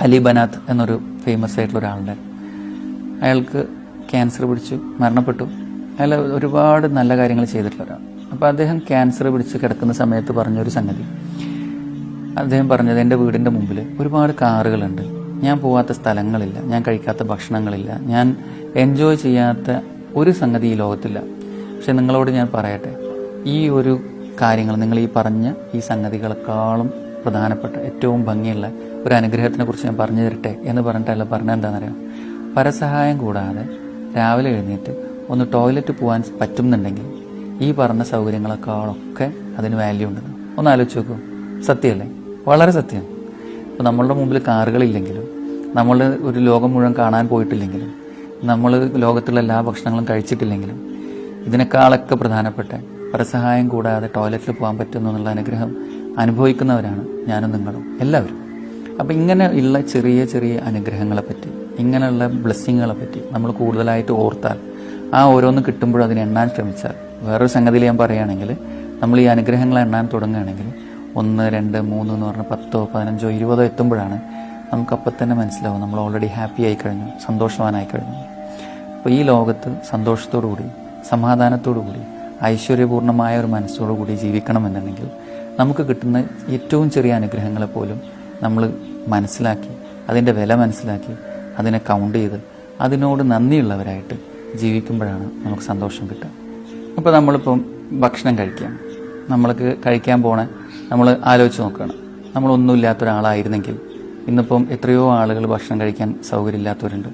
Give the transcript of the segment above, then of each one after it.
അലി ബനാത്ത് എന്നൊരു ഫേമസ് ആയിട്ടുള്ള ഒരാളുണ്ട്. അയാൾക്ക് ക്യാൻസർ പിടിച്ചു മരണപ്പെട്ടു. അയാൾ ഒരുപാട് നല്ല കാര്യങ്ങൾ ചെയ്തിട്ടുള്ള ഒരാൾ. അപ്പോൾ അദ്ദേഹം ക്യാൻസർ പിടിച്ച് കിടക്കുന്ന സമയത്ത് പറഞ്ഞൊരു സംഗതി. അദ്ദേഹം പറഞ്ഞത് എന്റെ വീടിന്റെ മുമ്പിൽ ഒരുപാട് കാറുകളുണ്ട്. ഞാൻ പോവാത്ത സ്ഥലങ്ങളില്ല. ഞാൻ കഴിക്കാത്ത ഭക്ഷണങ്ങളില്ല. ഞാൻ എൻജോയ് ചെയ്യാത്ത ഒരു സംഗതി ഈ ലോകത്തില്ല. പക്ഷെ നിങ്ങളോട് ഞാൻ പറയട്ടെ. ഈ ഒരു കാര്യങ്ങൾ നിങ്ങൾ ഈ പറഞ്ഞ ഈ സംഗതികളെക്കാളും പ്രധാനപ്പെട്ട ഏറ്റവും ഭംഗിയുള്ള ഒരു അനുഗ്രഹത്തിനെ കുറിച്ച് ഞാൻ പറഞ്ഞു തരട്ടെ എന്ന് പറഞ്ഞിട്ടല്ല പറഞ്ഞത് എന്താണെന്നറിയാം? പരസഹായം കൂടാതെ രാവിലെ എഴുന്നേറ്റ് ഒന്ന് ടോയ്ലറ്റ് പോകാൻ പറ്റുന്നുണ്ടെങ്കിൽ ഈ പറഞ്ഞ സൗകര്യങ്ങളെക്കാളൊക്കെ അതിന് വാല്യൂ ഉണ്ട്. ഒന്ന് ആലോചിച്ച് നോക്കൂ. സത്യമല്ലേ? വളരെ സത്യം. ഇപ്പോൾ നമ്മളുടെ മുമ്പിൽ കാറുകളില്ലെങ്കിലും നമ്മൾ ഒരു ലോകം മുഴുവൻ കാണാൻ പോയിട്ടില്ലെങ്കിലും നമ്മൾ ലോകത്തുള്ള എല്ലാ ഭക്ഷണങ്ങളും കഴിച്ചിട്ടില്ലെങ്കിലും ഇതിനേക്കാളൊക്കെ പ്രധാനപ്പെട്ട പരസഹായം കൂടാതെ ടോയ്ലറ്റിൽ പോകാൻ പറ്റുന്നു എന്നുള്ള അനുഗ്രഹം അനുഭവിക്കുന്നവരാണ് ഞാനും നിങ്ങളും എല്ലാവരും. അപ്പം ഇങ്ങനെ ഉള്ള ചെറിയ ചെറിയ അനുഗ്രഹങ്ങളെ പറ്റി ഇങ്ങനെയുള്ള ബ്ലെസ്സിങ്ങുകളെ പറ്റി നമ്മൾ കൂടുതലായിട്ട് ഓർത്താൽ ആ ഓരോന്ന് കിട്ടുമ്പോഴും അതിനെ എണ്ണാൻ ശ്രമിച്ചാൽ വേറൊരു സംഗതിയിൽ ഞാൻ പറയുകയാണെങ്കിൽ നമ്മൾ ഈ അനുഗ്രഹങ്ങൾ എണ്ണാൻ തുടങ്ങുകയാണെങ്കിൽ ഒന്ന് രണ്ട് മൂന്ന് എന്ന് പറഞ്ഞ പത്തോ പതിനഞ്ചോ ഇരുപതോ എത്തുമ്പോഴാണ് നമുക്കപ്പം തന്നെ മനസ്സിലാവും നമ്മൾ ഓൾറെഡി ഹാപ്പി ആയി കഴിഞ്ഞു സന്തോഷവാനായി കഴിഞ്ഞു. അപ്പോൾ ഈ ലോകത്ത് സന്തോഷത്തോടു കൂടി സമാധാനത്തോടു കൂടി ഐശ്വര്യപൂർണമായ ഒരു മനസ്സോടു കൂടി ജീവിക്കണമെന്നുണ്ടെങ്കിൽ നമുക്ക് കിട്ടുന്ന ഏറ്റവും ചെറിയ അനുഗ്രഹങ്ങളെ പോലും നമ്മൾ മനസ്സിലാക്കി അതിന്റെ വില മനസ്സിലാക്കി അതിനെ കൗണ്ട് ചെയ്ത് അതിനോട് നന്ദിയുള്ളവരായിട്ട് ജീവിക്കുമ്പോഴാണ് നമുക്ക് സന്തോഷം കിട്ടുക. അപ്പോൾ നമ്മളിപ്പം ഭക്ഷണം കഴിക്കുകയാണ്. നമ്മൾക്ക് കഴിക്കാൻ പോണ നമ്മൾ ആലോചിച്ച് നോക്കുകയാണ്. നമ്മളൊന്നുമില്ലാത്ത ഒരാളായിരുന്നെങ്കിൽ ഇന്നിപ്പം എത്രയോ ആളുകൾ ഭക്ഷണം കഴിക്കാൻ സൗകര്യമില്ലാത്തവരുണ്ട്.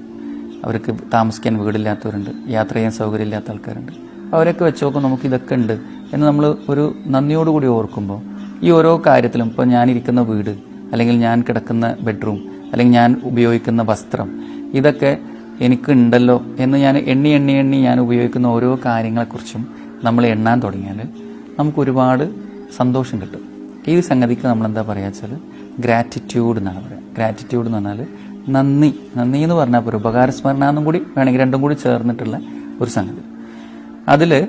അവർക്ക് താമസിക്കാൻ വീടില്ലാത്തവരുണ്ട്. യാത്ര ചെയ്യാൻ സൗകര്യമില്ലാത്ത ആൾക്കാരുണ്ട്. അവരൊക്കെ വെച്ച് നോക്കും നമുക്ക് ഇതൊക്കെ ഉണ്ട് എന്ന് നമ്മൾ ഒരു നന്ദിയോടുകൂടി ഓർക്കുമ്പോൾ ഈ ഓരോ കാര്യത്തിലും ഇപ്പോൾ ഞാനിരിക്കുന്ന വീട് അല്ലെങ്കിൽ ഞാൻ കിടക്കുന്ന ബെഡ്റൂം അല്ലെങ്കിൽ ഞാൻ ഉപയോഗിക്കുന്ന വസ്ത്രം ഇതൊക്കെ എനിക്കുണ്ടല്ലോ എന്ന് ഞാൻ എണ്ണി എണ്ണി എണ്ണി ഞാൻ ഉപയോഗിക്കുന്ന ഓരോ കാര്യങ്ങളെക്കുറിച്ചും നമ്മൾ എണ്ണാൻ തുടങ്ങിയാൽ നമുക്ക് ഒരുപാട് സന്തോഷം കിട്ടും. ഈ സംഗതിക്ക് നമ്മൾ എന്താ പറയുക വെച്ചാൽ ഗ്രാറ്റിറ്റ്യൂഡ് എന്നാണ് പറയുക ഗ്രാറ്റിറ്റ്യൂഡ് എന്ന് പറഞ്ഞാൽ നന്ദി. നന്ദി എന്ന് പറഞ്ഞാൽ ഒരു ഉപകാരസ്മരണ എന്നും കൂടി വേണമെങ്കിൽ രണ്ടും കൂടി ചേർന്നിട്ടുള്ള ഒരു സംഗതി. അതിൽ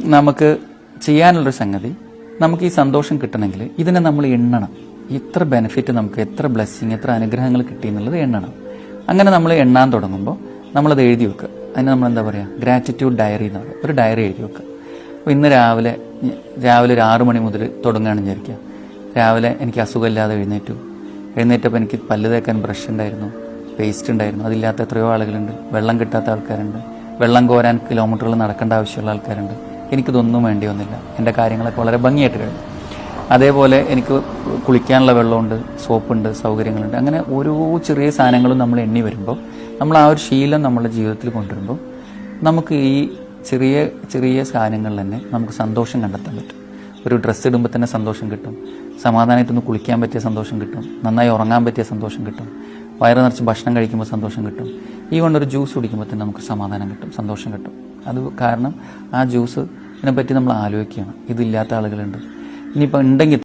നമുക്ക് ചെയ്യാനുള്ളൊരു സംഗതി നമുക്ക് ഈ സന്തോഷം കിട്ടണമെങ്കിൽ ഇതിനെ നമ്മൾ എണ്ണണം. ഇത്ര ബെനിഫിറ്റ് നമുക്ക് എത്ര ബ്ലെസ്സിങ് എത്ര അനുഗ്രഹങ്ങൾ കിട്ടി എന്നുള്ളത് എണ്ണണം. അങ്ങനെ നമ്മൾ എണ്ണാൻ തുടങ്ങുമ്പോൾ നമ്മളത് എഴുതി വെക്കുക. അതിന് നമ്മൾ എന്താ പറയുക ഗ്രാറ്റിറ്റ്യൂഡ് ഡയറി എന്ന് പറയുക ഒരു ഡയറി എഴുതി വെക്കുക. അപ്പോൾ ഇന്ന് രാവിലെ രാവിലെ ഒരു ആറു മണി മുതൽ തുടങ്ങുകയാണെന്ന് വിചാരിക്കുക. രാവിലെ എനിക്ക് അസുഖമില്ലാതെ എഴുന്നേറ്റു. എഴുന്നേറ്റപ്പോൾ എനിക്ക് പല്ല് തേക്കാൻ ബ്രഷ് ഉണ്ടായിരുന്നു പേസ്റ്റ് ഉണ്ടായിരുന്നു. അതില്ലാത്ത എത്രയോ ആളുകളുണ്ട്. വെള്ളം കിട്ടാത്ത ആൾക്കാരുണ്ട്. വെള്ളം കോരാൻ കിലോമീറ്ററുകൾ നടക്കേണ്ട ആവശ്യമുള്ള ആൾക്കാരുണ്ട്. എനിക്കിതൊന്നും വേണ്ടി വന്നില്ല. എന്റെ കാര്യങ്ങളൊക്കെ വളരെ ഭംഗിയായിട്ട് കഴിഞ്ഞു അതേപോലെ എനിക്ക് കുളിക്കാനുള്ള വെള്ളമുണ്ട് സോപ്പുണ്ട് സൗകര്യങ്ങളുണ്ട്. അങ്ങനെ ഓരോ ചെറിയ സാധനങ്ങളും നമ്മൾ എണ്ണി വരുമ്പോൾ നമ്മൾ ആ ഒരു ശീലം നമ്മുടെ ജീവിതത്തിൽ കൊണ്ടുവരുമ്പോൾ നമുക്ക് ഈ ചെറിയ ചെറിയ സാധനങ്ങളിൽ തന്നെ നമുക്ക് സന്തോഷം കണ്ടെത്താൻ പറ്റും. ഒരു ഡ്രസ്സ് ഇടുമ്പോൾ തന്നെ സന്തോഷം കിട്ടും. സമാധാനമായിട്ടൊന്ന് കുളിക്കാൻ പറ്റിയ സന്തോഷം കിട്ടും. നന്നായി ഉറങ്ങാൻ പറ്റിയ സന്തോഷം കിട്ടും. വയറ് നിറച്ച് ഭക്ഷണം കഴിക്കുമ്പോൾ സന്തോഷം കിട്ടും. ഈ കൊണ്ടൊരു ജ്യൂസ് കുടിക്കുമ്പോൾ തന്നെ നമുക്ക് സമാധാനം കിട്ടും സന്തോഷം കിട്ടും. അത് കാരണം ആ ജ്യൂസ് ഇതിനെപ്പറ്റി നമ്മൾ ആലോചിക്കുകയാണ്. ഇതില്ലാത്ത ആളുകളുണ്ട്. ഇനിയിപ്പോൾ ഉണ്ടെങ്കിൽ